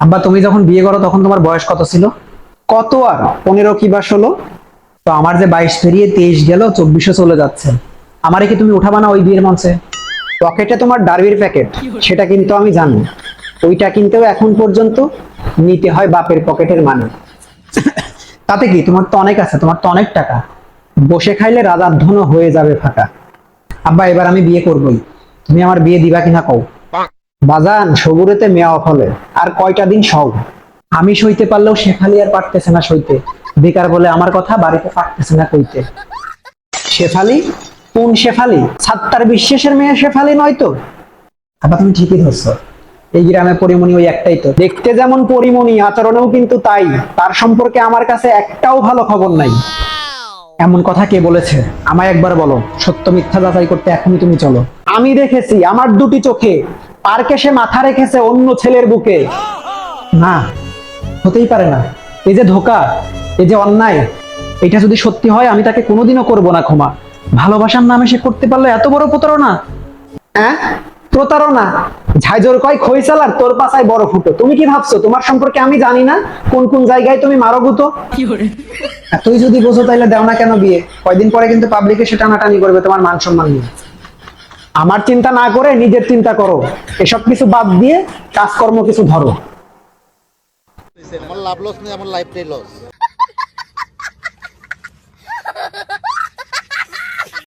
আব্বা তুমি যখন বিয়ে করো তখন তোমার বয়স কত ছিল? কত আর? পনেরো কি বা ষোলো? তো আমার যে বাইশ পেরিয়ে তেইশ গেল চব্বিশে চলে যাচ্ছে। আমারে কি তুমি উঠাবা না ওই বিয়ের মঞ্চে? পকেটে তোমার ডার্বির প্যাকেট সেটা কিন্তু আমি জানি। ওইটা কিনতেও এখন পর্যন্ত নিতে হয় বাপের পকেটের মানে তাতে কি? তোমার তো অনেক আছে তোমার তো অনেক টাকা। বসে খাইলে রাজার ধনও হয়ে যাবে ফাঁকা। আব্বা এবার আমি বিয়ে করবই। তুমি আমার বিয়ে দিবা কিনা কও? বাজান, সবুরেতে মেয়া ফলে। আর কয়টা দিন সব? আমি সইতে পারলেও শেফালি আর পারতেছে না সইতে। বেকার বলে আমার কথা বাড়িতে পারতেছে না কইতে। শেফালি? কোন শেফালি? সাত্তার বিশ্বাসের মেয়ে শেফালি নয় তো? আবার তুমি ঠিকই ধরছো। এই গ্রামে পরিমণি ওই একটাই তো। দেখতে যেমন পরিমণি, আচরণেও কিন্তু তাই। তার সম্পর্কে আমার কাছে একটাও ভালো খবর নাই। এমন কথা কে বলেছে? আমায় একবার বলো। সত্য মিথ্যা যাচাই করতে এখনই তুমি চলো। আমি দেখেছি আমার দুটি চোখে। পার্কে সে মাথা রেখেছে অন্য ছেলের বুকে। না হতেই পারে না। এই যে ধোকা এই যে অন্যায় এটা যদি সত্যি হয় আমি তাকে কোনোদিনও করব না ক্ষমা। ভালোবাসার নামে সে করতে পারল এত বড় প্রতারণা? হ্যাঁ প্রতারণা? ঝাইজোর কয় খইসাল আর তোর পাশায় বড় ফুটো। তুমি কি ভাবছ তোমার সম্পর্কে আমি জানি না? কোন কোন জায়গায় তুমি মারো গুতো? তুই যদি বোঝো তাইলে দাও না কেন বিয়ে? কয়দিন পরে কিন্তু পাবলিকে সে টানাটানি করবে তোমার মান সম্মান নিয়ে। আমার চিন্তা না করে নিজের চিন্তা করো। এসব কিছু বাদ দিয়ে কাজকর্ম কিছু ধরো। লাভ লস নেই আমার লাইফটাই লস